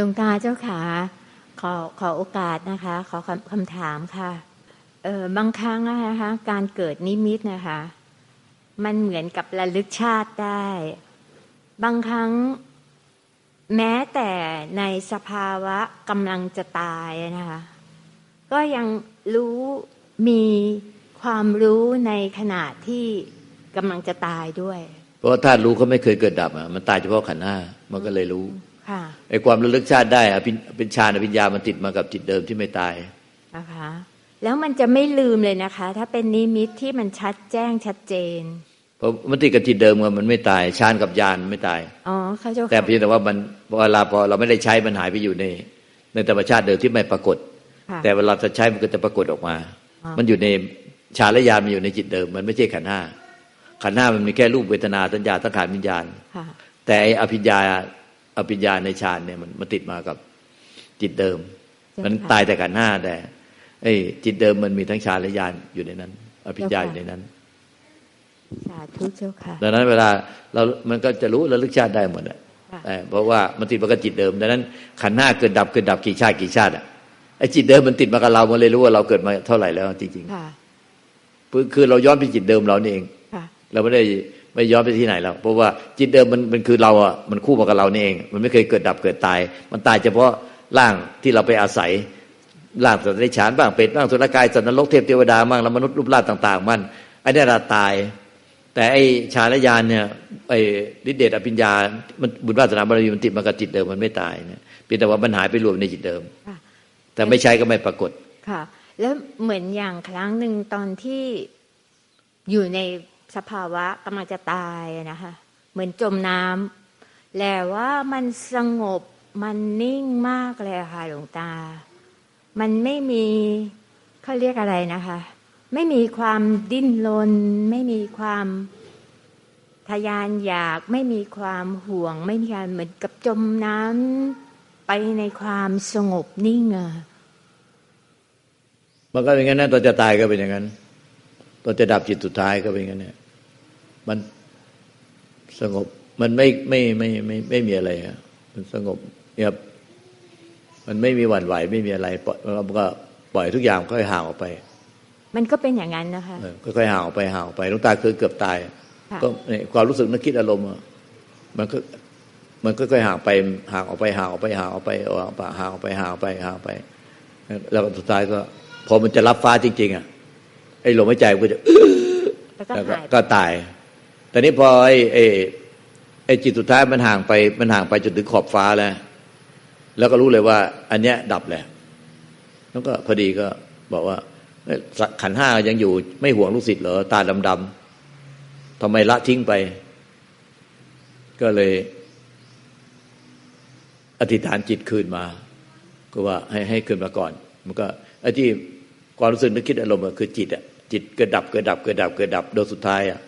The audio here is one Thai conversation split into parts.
หลวงตาเจ้าขาขอขอโอกาสนะคะ ขอคำคำถามค่ะเออบางครั้งนะคะการเกิดนิมิตนะคะ มันเหมือนกับระลึกชาติได้ บางครั้ง แม้แต่ในสภาวะกำลังจะตายนะคะ ก็ยังรู้มีความรู้ในขณะที่กำลังจะตายด้วย เพราะว่าธาตุรู้เขาไม่เคยเกิดดับอะมันตายเฉพาะขันธ์ห้ามันก็เลยรู้ ไอ้ความระลึกชาติได้อะเป็นฌานอภิญญามันติดมากับจิตเดิมที่ไม่ตายนะคะแล้วมันจะไม่ลืมเลยนะคะ ถ้าเป็นนิมิตที่มันชัดแจ้งชัดเจนเพราะมันติดกับจิตเดิมมันไม่ตายฌานกับญาณไม่ตายอ๋อเข้าเจ้าแต่ค่ะเพียงแต่ว่ามันเวลาพอเราไม่ได้ใช้มันหายไปอยู่ใน ในธรรมชาติเดิมที่ไม่ปรากฏค่ะแต่เวลาจะใช้มันก็จะปรากฏออกมาอ๋อมันอยู่ในฌานและญาณมันอยู่ในจิตเดิม มันไม่ใช่ขันธ์ห้าขันธ์ห้ามันมีแค่รูปเวทนาสัญญาสังขารวิญญาณค่ะแต่ไอ้อภิญญา อภิญญาในฌานเนี่ยมันมันติดมากับจิตเดิมมันตายแต่ขันธ์ห้าแต่ไอ้จิตเดิมมันมีทั้งฌานและญาณอยู่ในนั้น อภิญญาอยู่ในนั้นสาธุเจ้าค่ะดังนั้นเวลาเรา มันก็จะรู้ระลึกชาติได้หมดอะค่ะแต่เพราะว่ามันติดมากับจิตเดิม ดังนั้นขันธ์ห้าเกิดดับเกิดดับกี่ชาติกี่ชาติอะไอ้จิตเดิมมันติดมากับเรา มันเลยรู้ว่าเราเกิดมาเท่าไหร่แล้วจริงค่ะๆคือคือเราย้อนไปจิตเดิมเรานี่เองค่ะเราไม่ได้ ไม่ย้อนไปที่ไหนแล้วเพราะว่าจิตเดิมมันมันคือเราอะมันคู่มากับเรานี่เอง มันไม่เคยเกิดดับเกิดตาย มันตายเฉพาะร่างที่เราไปอาศัยร่างสัตว์ในฉานบ้างเป็ดบ้างสุรกายสัตว์นรกเทพเทวดาบ้างแล้วมนุษย์รูปร่างต่าง ๆ มันอันนี้เราตาย แต่ไอ้ฌานและญาณเนี่ยไอ้ฤทธิเดชอภิญญา มันบุญวาสนาบารมีมันติดมากับจิตเดิมมันไม่ตายเนี่ยเพียงแต่ว่ามันหายไปรวมในจิตเดิมค่ะแต่ไม่ใช้ก็ไม่ปรากฏค่ะ แล้วเหมือนอย่างครั้งหนึ่งตอนที่อยู่ใน สภาวะกำลังจะตายนะคะเหมือนจมน้ำแต่ว่ามันสงบมันนิ่งมากเลยค่ะหลวงตา มันไม่มีเขาเรียกอะไรนะคะ ไม่มีความดิ้นรนไม่มีความทะยานอยากไม่มีความห่วง ไม่มีการเหมือนกับจมน้ำไปในความสงบนิ่งอะมันก็เป็นอย่างนั้นนะตอนจะตายก็เป็นอย่างนั้นตอนจะดับจิตสุดท้ายก็เป็นอย่างนั้นเนี่ย มันสงบ มันไม่ไม่ไม่ไม่ไม่มีอะไรอะมันสงบเนี่ยมันไม่มีหวั่นไหวไม่มีอะไรปล่อยเราก็ปล่อยทุกอย่างค่อยห่างออกไป มันก็เป็นอย่างนั้นนะคะเออค่อยๆห่างออกไปห่างออกไปหลูกตาเคยเกือบตายค่ะก็เนี่ยความรู้สึกนึกคิดอารมณ์อะมันก็มันก็ค่อยๆห่างไปห่างออกไปห่างออกไปห่างออกไปห่างออกไปห่างออกไปห่างออกไปห่างออกไป แล้วก็สุดท้ายก็ พอมันจะรับฟ้าจริง ๆ อะ ไอ้ลมหายใจมันก็จะแล้วก็แล้วก็หายไปก็ตาย แต่นี้พอไอ้ไอ้ไอ้จิตสุดท้ายมันห่างไป มันห่างไปจนถึงขอบฟ้าแล้ว แล้วก็รู้เลยว่า อันเนี้ยดับแหละแล้วก็พอดีก็บอกว่าขันห้ายังอยู่ไม่ห่วงลูกศิษย์เหรอตาดำๆทำไมละทิ้งไป ก็เลย อธิษฐานจิตคืนมา ก็ว่าให้ให้คืนมาก่อน มันก็ไอ้ที่ความรู้สึกนึกคิดอารมณ์คือจิตอะจิตเกิดดับเกิดดับเกิดดับเกิดดับโดยสุดท้ายอะ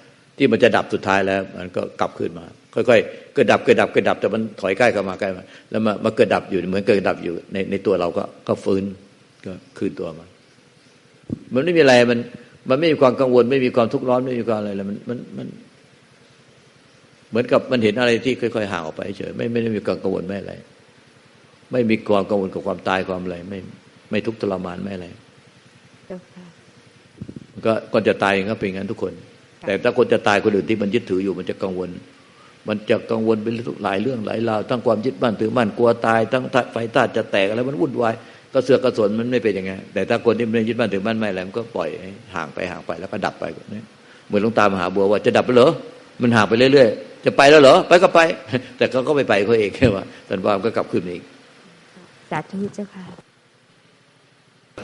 ที่มันจะดับสุดท้ายแล้ว มันก็กลับคืนมา ค่อยๆเกิดดับเกิดดับเกิดดับแต่มันถอยใกล้เข้ามาใกล้มาแล้วมามาเกิดดับอยู่เหมือนเกิดดับอยู่ในในตัวเราก็ก็ฟื้นก็คืนตัวมามันไม่มีอะไรมัน มันไม่มีความกังวล ไม่มีความทุกข์ร้อนไม่มีความอะไรเลยมันมันมัน เหมือนกับมันเห็นอะไรที่ค่อยๆห่างออกไปเฉยไม่ไม่ได้มีความกังวลไม่อะไร ไม่มีความกังวลกับความตายความอะไรไม่ ไม่ทุกข์ทรมานไม่อะไรเจ้าค่ะก็ก่อนจะตายก็เป็นอย่างนั้นทุกคนค่ะ แต่ถ้าคนจะตายคนอื่นที่มันยึดถืออยู่มันจะกังวล มันจะกังวลเป็นหลายเรื่องหลายราวทั้งความยึดมั่นถือมั่นกลัวตายทั้งไฟตาจะแตกอะไรมันวุ่นวายก็เสือกกระสนมันไม่เป็นอย่างไงแต่ถ้าคนที่ไม่ได้ยึดมั่นถือมั่นไม่อะไรมันก็ปล่อยให้ห่างไปห่างไปแล้วก็ดับไปแบบนี้เหมือนหลวงตามหาบัวว่าจะดับไปเหรอมันห่างไปเรื่อยๆ จะไปแล้วเหรอ ไปก็ไป แต่เขาก็ไม่ไปเขาเองแค่ว่าแต่ว่ามันก็กลับขึ้นมาอีกสาธุเจ้าค่ะ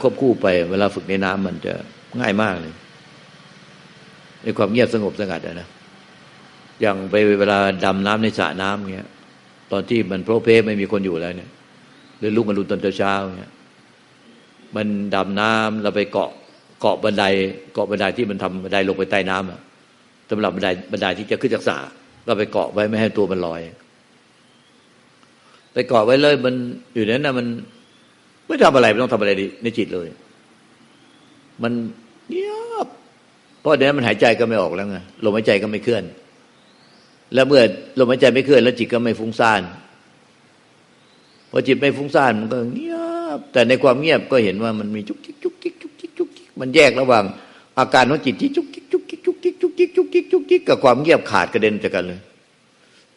ควบคู่ไป เวลาฝึกในน้ำมันจะง่ายมากเลย ในความเงียบสงบสงัดอะนะอย่างไปเวลาดำน้ำในสระน้ำเงี้ย ตอนที่มันโพรเพไม่มีคนอยู่แล้วเนี่ย หรือลูกมันรุนตอนเช้าเงี้ยมันดำน้ำเราไปเกาะเกาะบันไดเกาะบันไดที่มันทำบันไดลงไปใต้น้ำอะสำหรับบันไดบันไดที่จะขึ้นจากสระเราไปเกาะไว้ไม่ให้ตัวมันลอย ไปเกาะไว้เลย มันอยู่นั้นนะมันไม่ทำอะไรไม่ต้องทำอะไรดีในจิตเลย มันเงียบ ราะเดี๋ยวนั้นมันหายใจก็ไม่ออกแล้วไงลมหายใจก็ไม่เคลื่อน แล้วเมื่อลมหายใจไม่เคลื่อน แล้วจิตก็ไม่ฟุ้งซ่านพอจิตไม่ฟุ้งซ่านมันก็เงียบ แต่ในความเงียบก็เห็นว่ามันมีจุกจิกจุกจิกจุกจิกจุกจิกมันแยกระหว่าง อาการของจิตที่จุกจิกจุกจิกจุกจิกจุกจิกจุกจิกจุกจิกกับความเงียบขาดกระเด็นจากกันเลย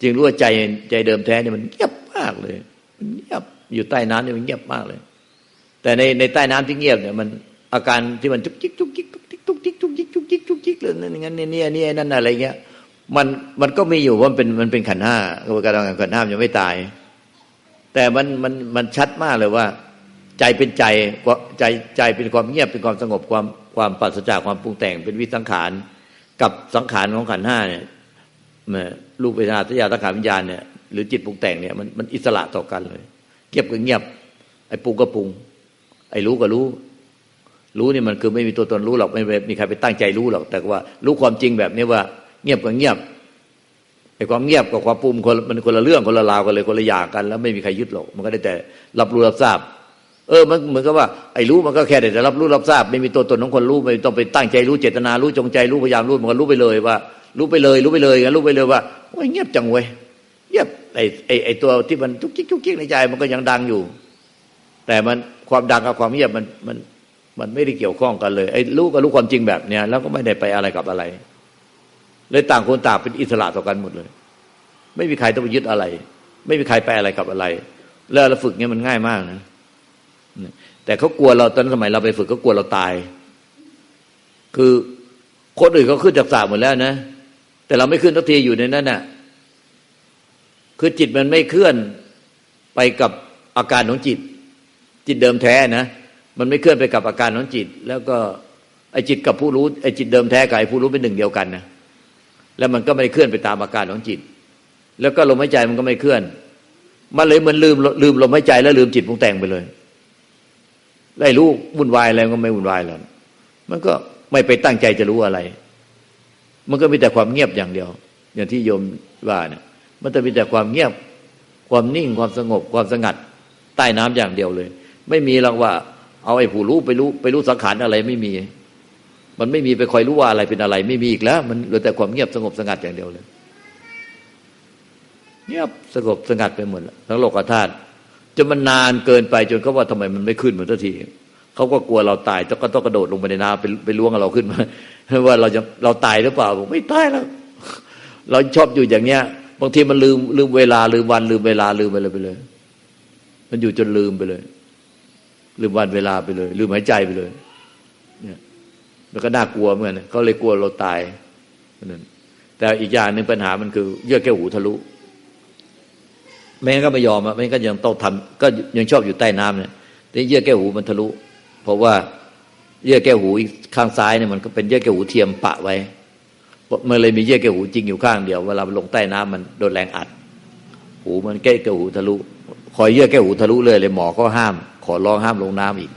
จึงรู้ว่าใจใจเดิมแท้เนี่ยมันเงียบมากเลย มันเงียบอยู่ใต้น้ำเนี่ยมันเงียบมากเลย แต่ในในใต้น้ำที่เงียบเนี่ยมันอาการที่มันจุกจิกจุกจิกจุกจิกจุกจิก จุกจิกจุกเลยนั่นงั้นเนี่ยเนี่ยนั่นอะไรเงี้ยมันมันก็มีอยู่ว่ามันเป็นมันเป็นขันห้ากระบวนการทำงานขันห้ายังไม่ตาย แต่มันมันมันชัดมากเลยว่า ใจเป็นใจใจใจเป็นความเงียบเป็นความสงบความความปราศจากความปรุงแต่งเป็นวิสังขารกับสังขารของขันห้าเนี่ยรูปเวทนาสัญญาสังขารวิญญาณเนี่ยหรือจิตปรุงแต่งเนี่ยมันมันอิสระต่อกันเลยเงียบก็เงียบ ไอ้ปรุงก็ปรุง ไอ้รู้ก็รู้ รู้นี่มันคือไม่มีตัวตนรู้หรอกไม่มีใครไปตั้งใจรู้หรอก แต่ว่า รู้ความจริงแบบนี้ว่า เงียบก็เงียบไอ้ความเงียบกับความปุ่มคนมันคนละเรื่องคนละราวกันเลยคนละอย่างกัน แล้วไม่มีใครยึดหรอกมันก็ได้แต่รับรู้รับทราบ เออมันเหมือนกับว่าไอ้รู้มันก็แค่แต่รับรู้รับทราบ ไม่มีตัวตนของคนรู้ไม่ต้องไปตั้งใจรู้เจตนารู้จงใจรู้พยายามรู้มันก็รู้ไปเลยว่า รู้ไปเลย รู้ไปเลยงั้นรู้ไปเลยว่าโอ้ยเงียบจังเว้ยเงียบไอ้ไอ้ไอ้ตัวที่มันทุกจิกทุกจิกในใจมันก็ยังดังอยู่ แต่มันความดังกับความเงียบมันมัน มันไม่ได้เกี่ยวข้องกันเลยไอ้รู้กับรู้ความจริงแบบเนี้ยแล้วก็ไม่ได้ไปอะไรกับอะไร เลยต่างคนต่างเป็นอิสระต่อกันหมดเลย ไม่มีใครต้องไปยึดอะไร ไม่มีใครไปอะไรกับอะไร แล้วเราฝึกเนี้ยมันง่ายมากนะแต่เขากลัวเราตอนสมัยเราไปฝึกเขากลัวเราตาย คือคนอื่นเขาขึ้นจากสาหมดแล้วนะแต่เราไม่ขึ้นทักทีอยู่ในนั้นน่ะ คือจิตมันไม่เคลื่อนไปกับอาการของจิต จิตเดิมแท้นะ มันไม่เคลื่อนไปกับอาการของจิต แล้วก็ไอ้จิตกับผู้รู้ไอ้จิตเดิมแท้กับไอ้ผู้รู้เป็นหนึ่งเดียวกันนะแล้วมันก็ไม่ได้เคลื่อนไปตามอาการของจิต แล้วก็ลมหายใจมันก็ไม่เคลื่อน มันเลยมันลืมลืมลมหายใจแล้วลืมจิตปรุงแต่งไปเลยได้รู้วุ่นวายอะไรก็ไม่วุ่นวายแล้วมันก็ไม่ไปตั้งใจจะรู้อะไร มันก็มีแต่ความเงียบอย่างเดียว อย่างที่โยมว่าเนี่ยมันจะมีแต่ความเงียบ ความนิ่งความสงบความสงัดใต้น้ำอย่างเดียวเลย ไม่มีหรอกว่า เอาไอ้ผู้รู้ไปรู้ไปรู้สังขารอะไรไม่มี มันไม่มีไปคอยรู้ว่าอะไรเป็นอะไร ไม่มีอีกแล้ว มันเหลือแต่ความเงียบสงบสงัดอย่างเดียวเลย เงียบสงบสงัดไปหมดทั้งโลกธาตุจนมันนานเกินไปจนเขาว่าทำไมมันไม่ขึ้นเหมือนทีเขาก็กลัวเราตายก็ต้องกระโดดลงไปในน้ำไปไปล้วงเราขึ้นมาว่าเราจะเราตายหรือเปล่าบอกไม่ตายแล้วเราชอบอยู่อย่างเนี้ยบางทีมันลืมลืมเวลาลืมวันลืมเวลาลืมไปเลยไปเลย มันอยู่จนลืมไปเลย ลืมวันเวลาไปเลย ลืมหายใจไปเลยแล้วก็น่ากลัวเหมือนกันเขาเลยกลัวเราตายนั่นแต่อีกอย่างหนึ่งปัญหามันคือ เยื่อแก้วหูทะลุแม่ก็ไม่ยอมอะแม่ก็ยังต้องทำก็ยังชอบอยู่ใต้น้ำเนี่ยแต่เยื่อแก้วหูมันทะลุ เพราะว่าเยื่อแก้วหูข้างซ้ายเนี่ยมันก็เป็นเยื่อแก้วหูเทียมปะไว้มันเลยมีเยื่อแก้วหูจริงอยู่ข้างเดียวเวลาลงใต้น้ำมันโดนแรงอัด หูมันแก้แก้วหูทะลุ คอยเยื่อแก้วหูทะลุเลยเลยหมอก็ห้าม ขอร้องห้ามลงน้ำอีก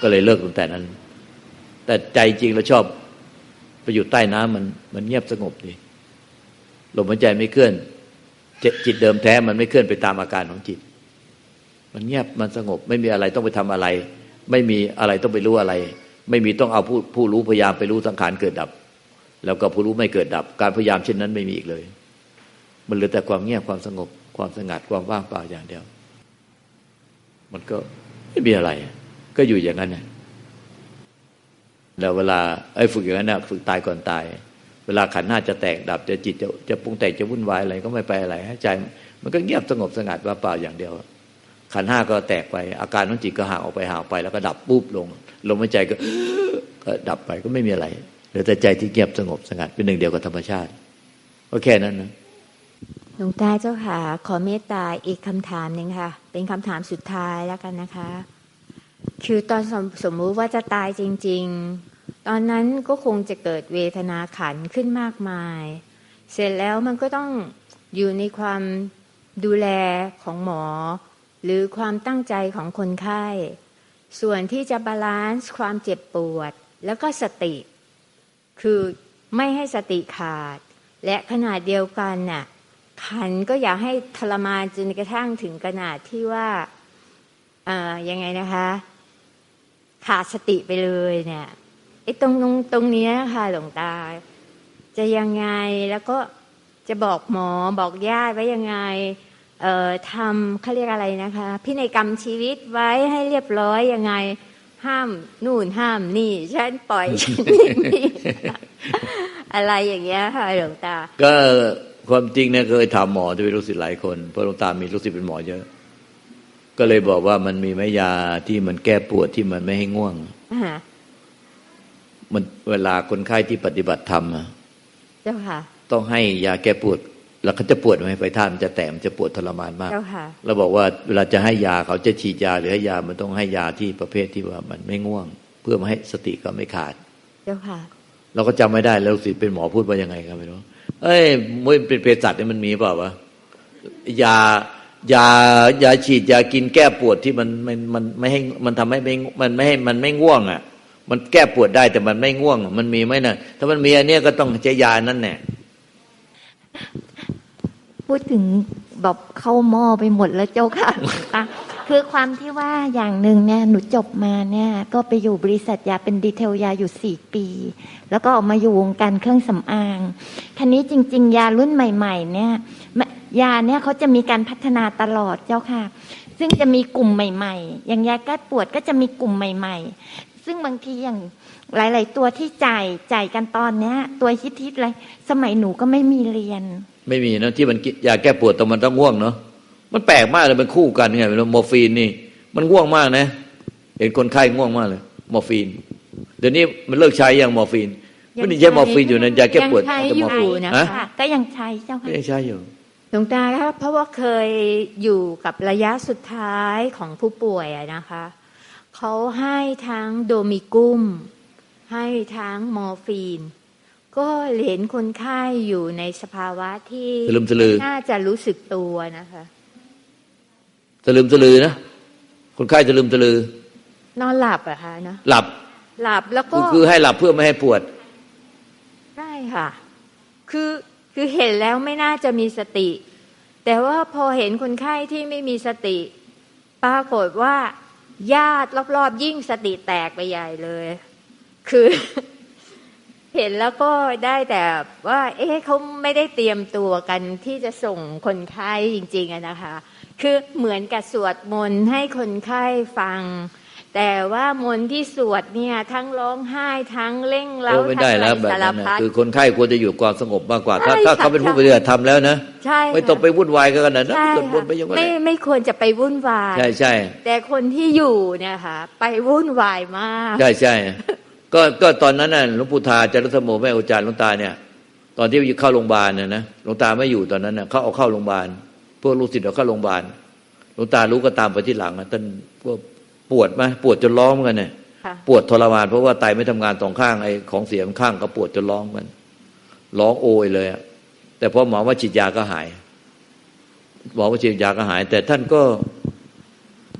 ก็เลยเลิกตั้งแต่นั้น แต่ใจจริงเราชอบไปอยู่ใต้น้ำมันมันเงียบสงบดีลมหายใจไม่เคลื่อนจิตเดิมแท้มันไม่เคลื่อนไปตามอาการของจิต มันเงียบมันสงบ ไม่มีอะไรต้องไปทำอะไร ไม่มีอะไรต้องไปรู้อะไร ไม่มีต้องเอาผู้ผู้รู้พยายามไปรู้สังขารเกิดดับ แล้วก็ผู้รู้ไม่เกิดดับ การพยายามเช่นนั้นไม่มีอีกเลย มันเหลือแต่ความเงียบความสงบ ความสงัดความว่างเปล่าอย่างเดียว มันก็ไม่มีอะไร ก็อยู่อย่างนั้นนะแล้วเวลาไอ้ฝึกอย่างนั้นนะฝึกตายก่อนตาย เวลาขันห้าจะแตกดับจะจิตจะจะปรุงแต่งจะวุ่นวายอะไรก็ไม่ไปอะไรใจ มันก็เงียบสงบสงัดว่าเปล่าอย่างเดียว ขันห้าก็แตกไป อาการของจิตก็ห่างออกไปห่างไป แล้วก็ดับปุ๊บลงลมหายใจก็ก็ดับไปก็ไม่มีอะไรเหลือแต่ใจที่เงียบสงบสงัดเป็นหนึ่งเดียวกับธรรมชาติก็แค่นั้นนะ หลวงตาเจ้าค่ะ ขอเมตตาอีกคำถามหนึ่งค่ะ เป็นคำถามสุดท้ายแล้วกันนะคะ คือตอนสมสมมุติว่าจะตายจริง ๆ ตอนนั้นก็คงจะเกิดเวทนาขันขึ้นมากมาย เสร็จแล้วมันก็ต้องอยู่ในความดูแลของหมอ หรือความตั้งใจของคนไข้ ส่วนที่จะบาลานซ์ความเจ็บปวด แล้วก็สติ คือไม่ให้สติขาด และขนาดเดียวกันน่ะ ขันก็อยากให้ทรมานจนกระทั่งถึงขนาดที่ว่าอ่ายังไงนะคะ ขาดสติไปเลยเนี่ยไอ้ตรงตรงตรงนี้ค่ะหลวงตา จะยังไงแล้วก็จะบอกหมอบอกญาติไว้ยังไงเอ่อทำเขาเรียกอะไรนะคะ พินัยกรรมชีวิตไว้ให้เรียบร้อยยังไง ห้ามนู่นห้ามนี่ฉันปล่อยฉันนี่นี่อะไรอย่างเงี้ยค่ะหลวงตา ก็ ความจริงเนี่ยเคยถามหมอที่เป็นลูกศิษย์หลายคนเพราะหลวงตามีลูกศิษย์เป็นหมอเยอะ ก็เลยบอกว่ามันมีไม้ยาที่มันแก้ปวดที่มันไม่ให้ง่วงอ่ามันเวลาคนไข้ที่ปฏิบัติธรรมอะเจ้าค่ะ ต้องให้ยาแก้ปวด แล้วเขาจะปวดไหมไปท่านมันจะแตกมันจะปวดทรมานมากเจ้าค่ะเราบอกว่าเวลาจะให้ยาเขาจะฉีดยาหรือให้ยามันต้องให้ยาที่ประเภทที่ว่ามันไม่ง่วง เพื่อไมาให้สติก็ไม่ขาด เจ้าค่ะ เราก็จำไม่ได้แล้วลูกศิษย์เป็นหมอพูดว่ายังไงครับไม่รู้ เอ้ยมันเป็นเภสัชเนี่ยมันมีเปล่าวะยายายาฉีดยากินแก้ปวดที่มันมันมันไม่ให้มันทำให้ไม่มันไม่ให้มันไม่ง่วงอะ มันแก้ปวดได้แต่มันไม่ง่วง มันมีไหมน่ะถ้ามันมีอันเนี้ยก็ต้องใช้ยานั่นแหละพูดถึงแบบเข้าหม้อไปหมดแล้วเจ้าค่ะ คือความที่ว่าอย่างหนึ่งเนี่ยหนูจบมาเนี่ยก็ไปอยู่บริษัทยาเป็นดีเทลยาอยู่สี่ปี แล้วก็ออกมาอยู่วงการเครื่องสำอางคันนี้จริง ๆ ยารุ่นใหม่ ๆ เนี่ยยาเนี่ยเขาจะมีการพัฒนาตลอดเจ้าค่ะ ซึ่งจะมีกลุ่มใหม่ๆ อย่างยาแก้ปวดก็จะมีกลุ่มใหม่ ๆ ซึ่งบางทีอย่างหลาย ๆ ตัวที่จ่ายจ่ายกันตอนเนี้ย ตัวฮิตๆเลยสมัยหนูก็ไม่มีเรียน ไม่มีนะที่มันกินยาแก้ปวดแต่มันต้องง่วงเนาะ มันแปลกมากเลยมันคู่กันไงโมอร์ฟีนนี่ มันง่วงมากนะ เห็นคนไข้ง่วงมากเลย มอร์ฟีน เดี๋ยวนี้มันเลิกใช้ยังมอร์ฟีนไม่ได้ใช้มอร์ฟีนอยู่ในยาแก้ปวดยังใช้แต่อยู่มร์ฟีนนะฮะค่ะก็ยังใช้เจ้าไม่ค่ะได้ใช้อยู่หลวงตาครับเพราะว่าเคยอยู่กับระยะสุดท้ายของผู้ป่วยอะนะคะเขาให้ทั้งโดมิกุ้ม ให้ทั้งมอร์ฟีน ก็เห็นคนไข้อยู่ในสภาวะที่สลึมสลือน่าจะรู้สึกตัวนะคะ สลืมสลือนะคนไข้สลืมสลือ นอนหลับอะคะเนาะหลับหลับแล้วก็คือคือให้หลับเพื่อไม่ให้ปวดใช่ค่ะ คือคือเห็นแล้วไม่น่าจะมีสติ แต่ว่าพอเห็นคนไข้ที่ไม่มีสติ ปรากฏว่า ญาติรอบๆ ยิ่งสติแตกไปใหญ่เลย คือ เห็นแล้วก็ได้แต่ว่า เอ๊ะเขาไม่ได้เตรียมตัวกันที่จะส่งคนไข้จริง ๆอะนะคะ คือเหมือนกับสวดมนต์ให้คนไข้ฟัง แต่ว่ามนต์ที่สวดเนี่ย ทั้งร้องไห้ทั้งเร่งเร้าโอ้ไม่ได้แล้วทั้งแบบสารนั้นนะพัดคือคนไข้ควรจะอยู่ความสงบมากกว่า ถ้าใช่ถ้าค่ะเขาเป็นผู้ใช่ปฏิบัติธรรมแล้วนะใช่ไม่ต้องค่ะไปวุ่นวายกันขนาดนั้นใช่สวดมนต์ไปอยังไงไม่ไม่ควรจะไปวุ่นวายใช่ใช่แต่คนที่อยู่เนี่ยค่ะ ไปวุ่นวายมาก ใช่ใช่ก็ก็ตอนนั้นน่ะหลวงปู่ทาจารุธโมแม่อุจารย์หลวงตาเนี่ย ตอนที่เข้าโรงพยาบาลน่ะนะหลวงตาไม่อยู่ตอนนั้นน่ะเขาเอาเข้าโรงพยาบาล พวกลูกศิษย์เอาเข้าโรงพยาบาลหลวงตารู้ก็ตามไปที่หลังนะท่านก็ปวดไหมปวดจนร้องเหมือนกันเนี่ยค่ะปวดทรมานเพราะว่าไตไม่ทำงานสองข้างไอ้ของเสียมันข้างก็ปวดจนร้องมันร้องโอยเลยอะแต่พอหมอว่าฉีดยาก็หายหมอว่าฉีดยาก็หาย แต่ท่านก็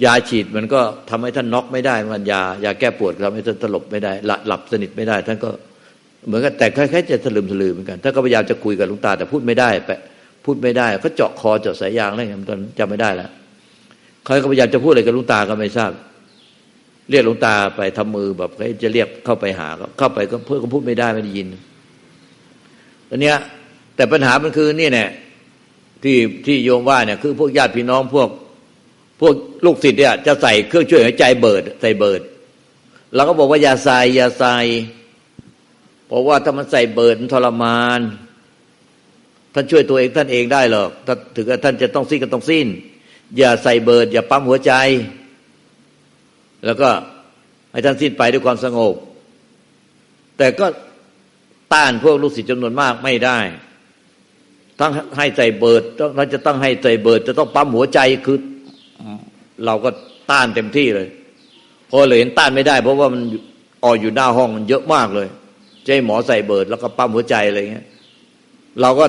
ยาฉีดมันก็ทำให้ท่านน็อกไม่ได้ มันยายาแก้ปวดทำให้ท่านสลบไม่ได้หลับหลับสนิทไม่ได้ ท่านก็ เหมือนกันแต่คล้ายๆจะสลืมสลือเหมือนกันท่านก็พยายามจะคุยกับหลวงตาแต่พูดไม่ได้แปะ พูดไม่ได้ก็เจาะคอเจาะสายยางอะไรอย่างเงี้ยตอนนจำไม่ได้แล้วเขาก็พยายามจะพูดอะไรกับลวงตาก็ไม่ทราบ เรียกลวงตาไปทำมือแบบให้จะเรียกเข้าไปหาเข้าไปก็เพื่อก็พูดไม่ได้ไม่ได้ยินตอนเนี้ย แต่ปัญหามันคือนี่เนี่ยที่ที่โยมว่าเนี่ยคือพวกญาติพี่น้องพวก พวกลูกศิษย์เนี่ยจะใส่เครื่องช่วยหายใจเบิด ใส่เบิดเราก็บอกว่าอย่าใส่อย่าใส่เพราะว่าถ้ามันใส่เบิดมันทรมาน ท่านช่วยตัวเองท่านเองได้หรอกถ้าถึงท่านจะต้องสิ้นก็ต้องสิ้น อย่าใส่เบิด อย่าปั๊มหัวใจ แล้วก็ให้ท่านสิ้นไปด้วยความสงบ แต่ก็ต้านพวกลูกศิษย์จำนวนมากไม่ได้ต้องให้ใจเบิดต้องเราจะต้องให้ใจเบิด จะต้องปั๊มหัวใจคือ เราก็ต้านเต็มที่เลยพอเลยเห็นต้านไม่ได้ เพราะว่ามันออกอยู่หน้าห้องมันเยอะมากเลยจะให้หมอใส่เบิด แล้วก็ปั๊มหัวใจอะไรเงี้ย เราก็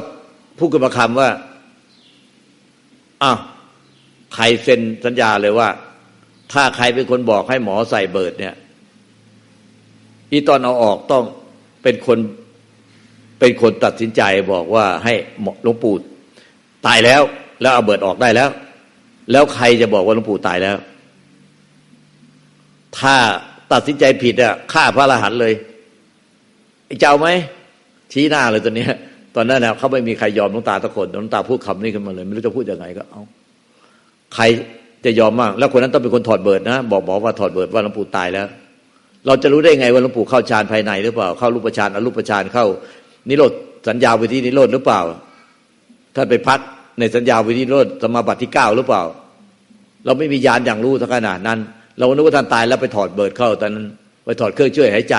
พูดกันมาคำว่าอ้าวใครเซ็นสัญญาเลยว่า ถ้าใครเป็นคนบอกให้หมอใส่เบิด เนี่ย อีตอนเอาออกต้องเป็นคนเป็นคนตัดสินใจบอกว่าให้หมอลวงปู่ตายแล้ว แล้วเอาเบิดออกได้แล้ว แล้วใครจะบอกว่าหลวงปู่ตายแล้ว ถ้าตัดสินใจผิดอะฆ่าพระอรหันต์เลยไอ้เจ้าไหมชี้หน้าเลยตอนเนี้ย อนนั้นนะเขาไม่มีใครยอมหลวงตาตะคนหลวงตาพูดคำนี้ขึ้นมาเลย ไม่รู้จะพูดยังไงก็เอาใครจะยอมมาก แล้วคนนั้นต้องเป็นคนถอดเบิดนะบอกบอกว่าถอดเบิดว่าหลวงปู่ตายแล้ว เราจะรู้ได้ไงว่าหลวงปู่เข้าฌานภายในหรือเปล่า เข้ารูปฌานอรูปฌานเข้า นิโรธสัญญาวิธีนิโรธหรือเปล่าท่านไปพักในสัญญาวิธีนิโรธสมาบัติที่เก้าหรือเปล่า เราไม่มียานอย่างรู้ทั้งขนาดนั้น เรานึกว่าท่านตายแล้วไปถอดเบิดเข้าตอนนั้นไปถอดเครื่องช่วยหายใจ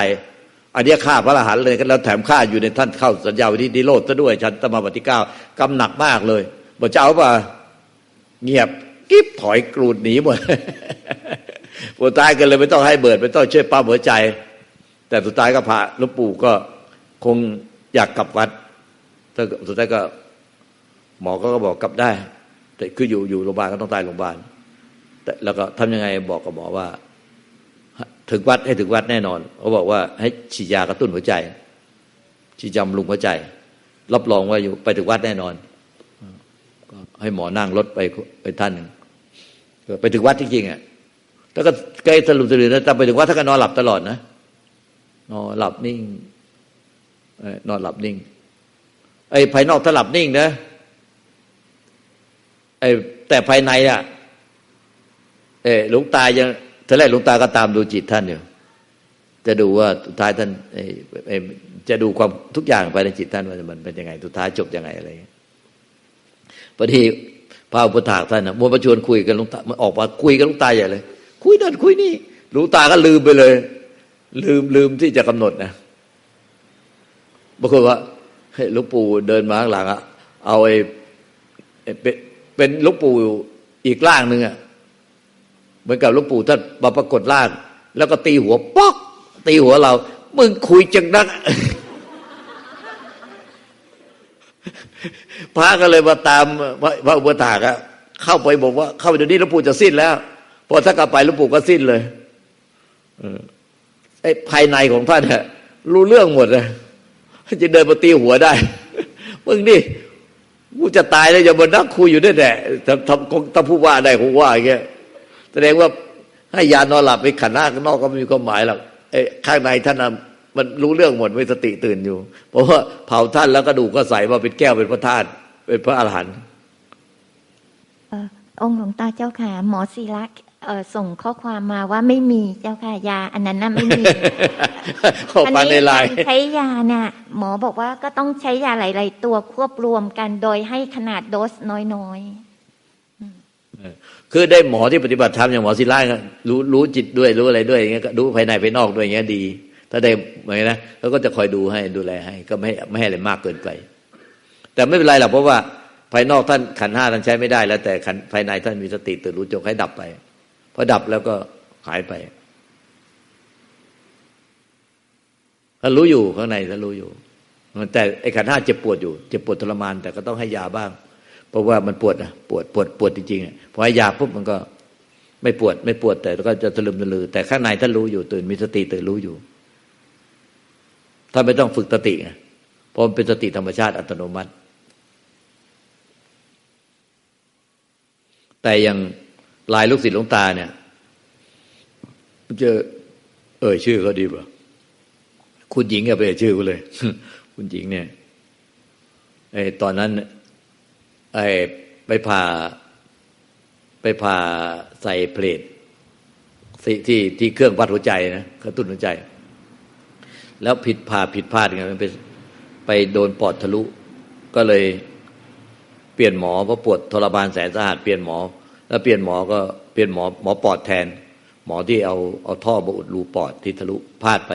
อันเนี้ยฆ่าพระอรหันต์เลยแล้วแถมฆ่าอยู่ในท่านเข้าสัญญาวิธีนิโรธซะด้วยชั้นสมาบัติก้ากำหนักมากเลยบอกจะเอาป่ะเงียบกิ๊บถอยกรูดหนีหมดปวดตายกันเลยไม่ต้องให้เบิดไม่ต้องช่วยปั๊มหัวใจ แต่สุดท้ายก็พาหลวงปู่ก็คงอยากกลับวัดถ้าสุดท้ายก็ หมอก็บอกกลับได้ แต่คืออยู่อยู่โรงพยาบาลก็ต้องตายโรงพยาบาลแต่แล้วก็ทำยังไงบอกกับหมอว่า ถึงวัดให้ถึงวัดแน่นอนเขาบอกว่าให้ฉีดยากระตุ้นหัวใจฉีดยาบำรุงหัวใจ รับรองว่าอยู่ไปถึงวัดแน่นอนก็ให้หมอนั่งรถไปไปท่านหนึ่งไปถึงวัดจริงๆอะแล้วก็ใกล้สรุปสรุปนะแต่ไปถึงวัดถ้าก็นอนหลับตลอดนะนอนหลับนิ่งเอ่อนอนหลับนิ่ง ไอ้ภายนอกถ้าหลับนิ่งนะไอ้แต่ภายในอะ เออหลวงตายัง ทีแรกหลวงตาก็ตามดูจิตท่านอยู่จะดูว่าสุดท้ายท่านจะดูความทุกอย่างภายในจิตท่านว่ามันเป็นยังไงสุดท้ายจบยังไงอะไรอย่างทีพอดีพระอุปถากท่านนะมัวประชวนคุยกันหลวงตามันออกมาคุยกับหลวงตาใหญ่เลย คุยนั่นคุยนี่หลวงตาก็ลืมไปเลย ลืมลืมที่จะกำหนดนะบางคนว่าหลวงปู่เดินมาข้างหลังอะเอาไอ้เป็นหลวงปู่อีกร่างหนึ่งอะ เหมือนกับหลวงปู่ท่านมาปรากฏร่าง แล้วก็ตีหัวป๊อก ตีหัวเรา มึงคุยจังนักพระก็เลยมาตามพระอุปถากอะเข้าไปบอกว่า เข้าไปเดี๋ยวนี้หลวงปู่จะสิ้นแล้วพอถ้ากลับไปหลวงปู่ก็สิ้นเลยเออไอ้ภายในของท่านเนี่ยรู้เรื่องหมดเลยจะเดินมาตีหัวได้มึงนี่กูจะตายแล้วอย่ามานั่งคุยอยู่ได้แหละถ้าถ้าถ้าผู้ว่าได้คงว่าอย่างเงี้ย แสดงว่าให้ยานอนหลับไปขันหน้าข้างนอกก็ไม่มีความหมายหรอกไอ้ข้างในท่านน่ะมันรู้เรื่องหมดไม่สติตื่นอยู่ เพราะว่าเผาท่านแล้วกระดูกก็ใส่มาเป็นแก้วเป็นพระธาตุเป็นพระอรหันต์เอ่อองค์หลวงตาเจ้าค่ะ หมอศิระเอ่อส่งข้อความมาว่าไม่มีเจ้าค่ะยา อันนั้นน่ะไม่มีเข้ามาในไลน์การใช้ยาเนี่ยหมอบอกว่าก็ต้องใช้ยาหลาย ๆ ตัวควบรวมกันโดยให้ขนาดโดสน้อย คือได้หมอที่ปฏิบัติธรรมอย่างหมอศิลารู้รู้จิตด้วยรู้อะไรด้วยอย่างเงี้ยรู้ภายในภายนอกด้วยอย่างเงี้ยดี ถ้าได้เหมนะเขาก็จะคอยดูให้ดูแลให้ ก็ไม่ไม่ให้อะไรมากเกินไป แต่ไม่เป็นไรหรอกเพราะว่าภายนอกท่านขันห้าท่านใช้ไม่ได้ แล้วแต่ขันภายในท่านมีสติตื่นรู้จงให้ดับไปพอดับแล้วก็หายไปท่านรู้อยู่ข้างในท่านรู้อยู่แต่ไอ้ขันห้าเจ็บปวดอยู่เจ็บปวดทรมาน แต่ก็ต้องให้ยาบ้าง เพราะว่ามันปวดอะปวดปวดปวดจริงๆพอให้ยาปุ๊บมันก็ไม่ปวด ไม่ปวดแต่ก็จะตะลึมตะลือ แต่ข้างในท่านรู้อยู่ตื่นมีสติตื่นรู้อยู่ท่านไม่ต้องฝึกสติไงเพราะมันเป็นสติธรรมชาติอัตโนมัติ แต่อย่างลายลูกศิษย์หลวงตาเนี่ยเจอเอ่ยชื่อเขาดีป่ะคุณหญิงอย่าไปเอ่ยชื่อกูเลย คุณหญิงเนี่ยไอ้ตอนนั้น ไอไปผ่าไปผ่าใส่เพลทที่ที่ที่เครื่องวัดหัวใจนะกระตุ้นหัวใจ แล้วผิดผ่าผิดพลาดไงมันไปไปโดนปอดทะลุ ก็เลยเปลี่ยนหมอเพราะปวดทรมานแสนสาหัสเปลี่ยนหมอ แล้วเปลี่ยนหมอก็เปลี่ยนหมอหมอปอดแทน หมอที่เอาเอาท่อมาอุดรูปอดที่ทะลุพลาดไป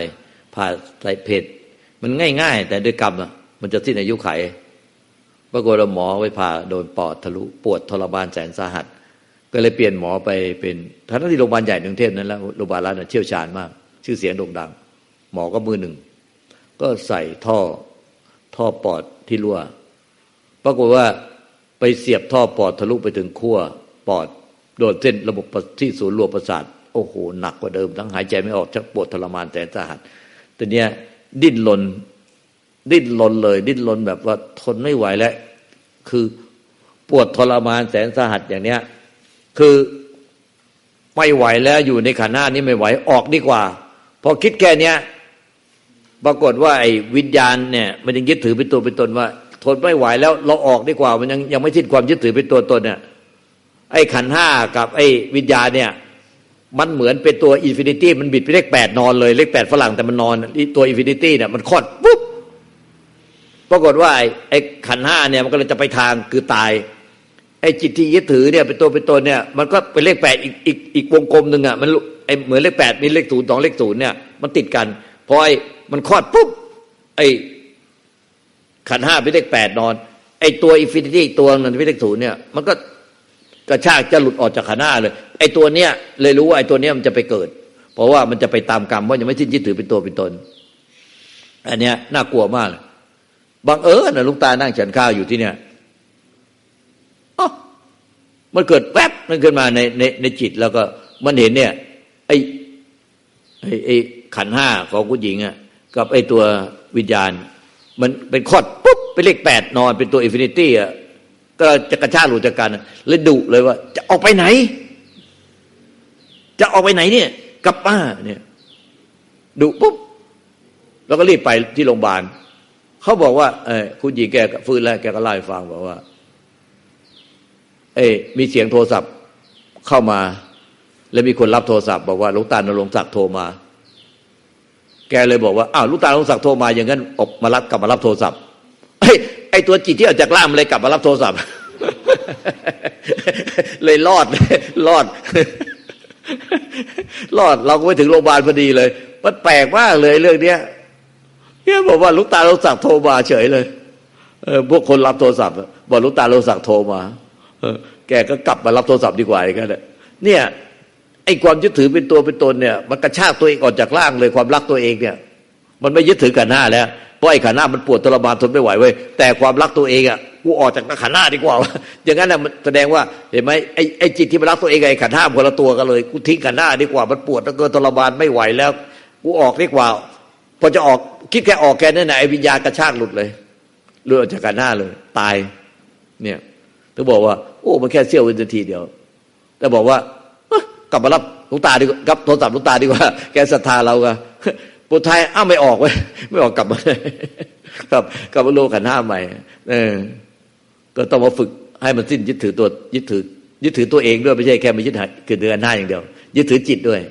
ผ่าใส่เพลทมันง่าย ๆ แต่ด้วยกรรมอะมันจะสิ้นอายุไข ปรากฏว่าหมอไปผ่าโดนปอดทะลุปวดทรมานแสนสาหัส ก็เลยเปลี่ยนหมอไปเป็นทั้งที่โรงพยาบาลใหญ่ในกรุงเทพนั้นแล้วโรงพยาบาลรัฐน่ะเชี่ยวชาญมาก ชื่อเสียงโด่งดัง หมอก็มือหนึ่ง ก็ใส่ท่อท่อปอดที่รั่ว ปรากฏว่าไปเสียบท่อปอดทะลุไปถึงขั้วปอดโดนเส้นระบบที่ศูนย์รวมประสาทโอ้โหหนักกว่าเดิม ทั้งหายใจไม่ออกชักปวดทรมานแสนสาหัสแต่เนี้ยดิ้นรน ดิ้นรนเลย ดิ้นรนแบบว่าทนไม่ไหวแล้ว คือปวดทรมานแสนสาหัสอย่างเนี้ย คือไม่ไหวแล้วอยู่ในขันหน้านี้ไม่ไหวออกดีกว่า พอคิดแค่เนี้ยปรากฏว่าไอ้วิญญาณเนี่ยมันยังยึดถือเป็นตัวเป็นตนว่า ทนไม่ไหวแล้วเราออกดีกว่า มันยังยังไม่สิ้นความยึดถือเป็นตัวตนเนี่ยไอ้ขันห้ากับไอ้วิญญาณเนี่ย มันเหมือนเป็นตัวอินฟินิตี้มันบิดไปเลขแปดนอนเลยเลขแปดฝรั่งแต่มันนอนตัวอินฟินิตี้เนี่ยมันคลอดปุ๊บ ปรากฏว่าไอ้ขันห้าเนี่ยมันก็เลยจะไปทางคือตาย ไอ้จิตที่ยึดถือเนี่ยเป็นตัวเป็นตนเนี่ย มันก็เป็นเลขแปดอีกอีกอีกวงกลมหนึ่งอะมันไอ้เหมือนเลขแปดมีเลขศูนย์สองเลขศูนย์เนี่ยมันติดกันพอไอ้มันคลอดปุ๊บไอ้ขันห้าเป็นเลขแปดนอน ไอ้ตัวอินฟินิตี้ตัวนั้นเป็นเลขศูนย์เนี่ยมันก็กระชากจะหลุดออกจากขันห้าเลย ไอ้ตัวเนี้ยเลยรู้ว่าไอ้ตัวเนี้ยมันจะไปเกิด เพราะว่ามันจะไปตามกรรมว่ายังไม่สิ้นยึดถือเป็นตัวเป็นตน อันเนี้ยน่ากลัวมากเลย บังเอิญนะลุงตานั่งฉันข้าวอยู่ที่เนี่ยอ๋อมันเกิดแวบนั่นขึ้นมาในในในจิตแล้วก็มันเห็นเนี่ย ไอ้ไอ้ไอ้ขันห้าของผู้หญิงอะกับไอ้ตัววิญญาณ มันเป็นคอดปุ๊บเป็นเลขแปดนอนเป็นตัวอินฟินิตี้อะก็จะกระชากหลุดจากกันเลยดุเลยว่า จะออกไปไหน จะออกไปไหนเนี่ยกับมาเนี่ยดุปุ๊บ แล้วก็รีบไปที่โรงพยาบาล เขาบอกว่าเออคุณหญิงแกฟื้นแล้วแกก็เล่าให้ฟังบอกว่า เอ้มีเสียงโทรศัพท์เข้ามา แล้วมีคนรับโทรศัพท์ บอกว่าลูกตาณรงศักดิ์โทรมา แกเลยบอกว่าอ้าวลูกตาณรงศักดิ์โทรมาอย่างนั้นออกมารับกลับมารับโทรศัพท์ไอ้ไอ้ตัวจิตที่ออกจากล่างมันเลยกลับมารับโทรศัพท์ เลยรอดรอดรอดเราก็ไปถึงโรงพยาบาลพอดีเลย มันแปลกมากเลยเรื่องเนี้ย เนี่ยบอกว่าลูกตาณรงค์ศักโทรมาเฉยเลยเออพวกคนรับโทรศัพท์บอกลูกตาณรงค์ศักโทรมา เออ แกก็กลับมารับโทรศัพท์ดีกว่าอย่างนั้นเนี่ยไอ้ความยึดถือเป็นตัวเป็นตนเนี่ยมันกระชากตัวเองออกจากร่างเลยความรักตัวเองเนี่ย มันไม่ยึดถือขันหน้าแล้วเพราะไอ้ขันหน้ามันปวดทรมานทนไม่ไหวเว้ยแต่ความรักตัวเองอะกูออกจากขันหน้าดีกว่า อย่างนั้นน่ะมันแสดงว่าเห็นไหมไอ้ไอ้จิตที่มันรักตัวเองไอ้ขันห้ามคนละตัวกันเลยกูทิ้งขันหน้าดีกว่ามันปวดแล้วเกินทรมานไม่ไหวแล้วกูออกดีกว่า อจะออกคิดแค่ออกแกนั่นแหละไอ้วิญญาณกระชากหลุดเลยหลุดออกจากขันหน้าเลย ตาย เนี่ยถึงบอกว่า โอ้มันแค่เสี้ยววินาทีเดียว แต่บอกว่ากลับมารับลูกตาดีกว่ารับโทรศัพท์ลูกตาดีกว่า แกศรัทธาเราก็ปุถุไทยอ้าวไม่ออกเว้ยไม่ออกกลับมาครับกลับมาโลกันธ์ห้าใหม่ เออ ก็ต้องมาฝึกให้มันสิ้นยึดถือตัวยึดถือยึดถือตัวเองด้วยไม่ใช่แค่มายึดถือคือเดือนหน้าอย่างเดียว ยึดถือจิตด้วย